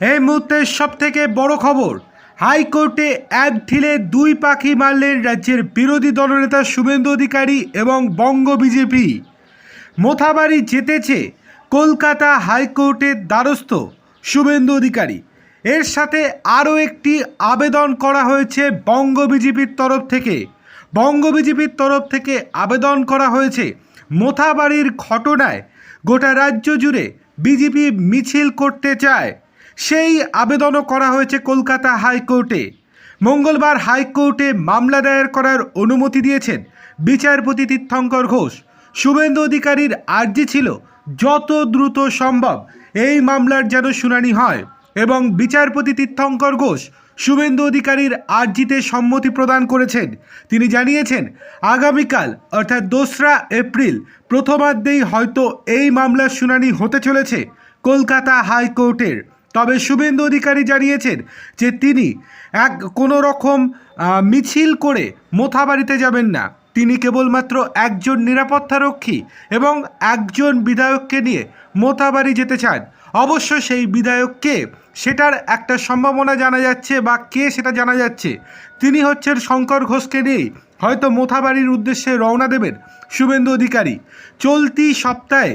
এই মুহূর্তের সব থেকে বড় খবর, হাইকোর্টে এক ঢিলে দুই পাখি মারলেন রাজ্যের বিরোধী দলনেতা শুভেন্দু অধিকারী এবং বঙ্গ বিজেপি। মোথাবাড়ি জিতেছে কলকাতা হাইকোর্টের দ্বারস্থ শুভেন্দু অধিকারী। এর সাথে আরও একটি আবেদন করা হয়েছে বঙ্গ বিজেপির তরফ থেকে। বঙ্গ বিজেপির তরফ থেকে আবেদন করা হয়েছে মোথাবাড়ির ঘটনায় গোটা রাজ্য জুড়ে বিজেপি মিছিল করতে চায়। সেই আবেদনও করা হয়েছে কলকাতা হাইকোর্টে। মঙ্গলবার হাইকোর্টে মামলা দায়ের করার অনুমতি দিয়েছেন বিচারপতি তীর্থঙ্কর ঘোষ। শুভেন্দু অধিকারীর আর্জি ছিল যত দ্রুত সম্ভব এই মামলার যেন শুনানি হয় এবং বিচারপতি তীর্থঙ্কর ঘোষ শুভেন্দু অধিকারীর আর্জিতে সম্মতি প্রদান করেছেন। তিনি জানিয়েছেন, আগামীকাল, অর্থাৎ দোসরা এপ্রিল, প্রথমার্ধেই হয়তো এই মামলার শুনানি হতে চলেছে কলকাতা হাইকোর্টের। তবে শুভেন্দু অধিকারী জানিয়েছেন যে তিনি এক কোনো রকম মিছিল করে মোথাবাড়িতে যাবেন না। তিনি কেবলমাত্র একজন নিরাপত্তারক্ষী এবং একজন বিধায়ককে নিয়ে মোথাবাড়ি যেতে চান। অবশ্য সেই বিধায়ককে সেটার একটা সম্ভাবনা জানা যাচ্ছে বা কে সেটা জানা যাচ্ছে। তিনি হচ্ছেন শঙ্কর ঘোষকে নিয়েই হয়তো মোথাবাড়ির উদ্দেশ্যে রওনা দেবেন শুভেন্দু অধিকারী। চলতি সপ্তাহে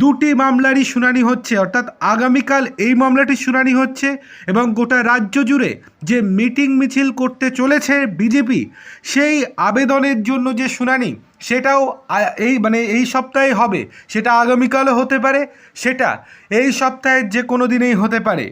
দুটি মামলারই শুনানি হচ্ছে, অর্থাৎ আগামীকাল এই মামলাটি শুনানি হচ্ছে এবং গোটা রাজ্য জুড়ে যে মিটিং মিছিল করতে চলেছে বিজেপি, সেই আবেদনের জন্য যে শুনানি, সেটাও এই মানে এই সপ্তাহে হবে। সেটা আগামীকালও হতে পারে, সেটা এই সপ্তাহের যে কোনো দিনেই হতে পারে।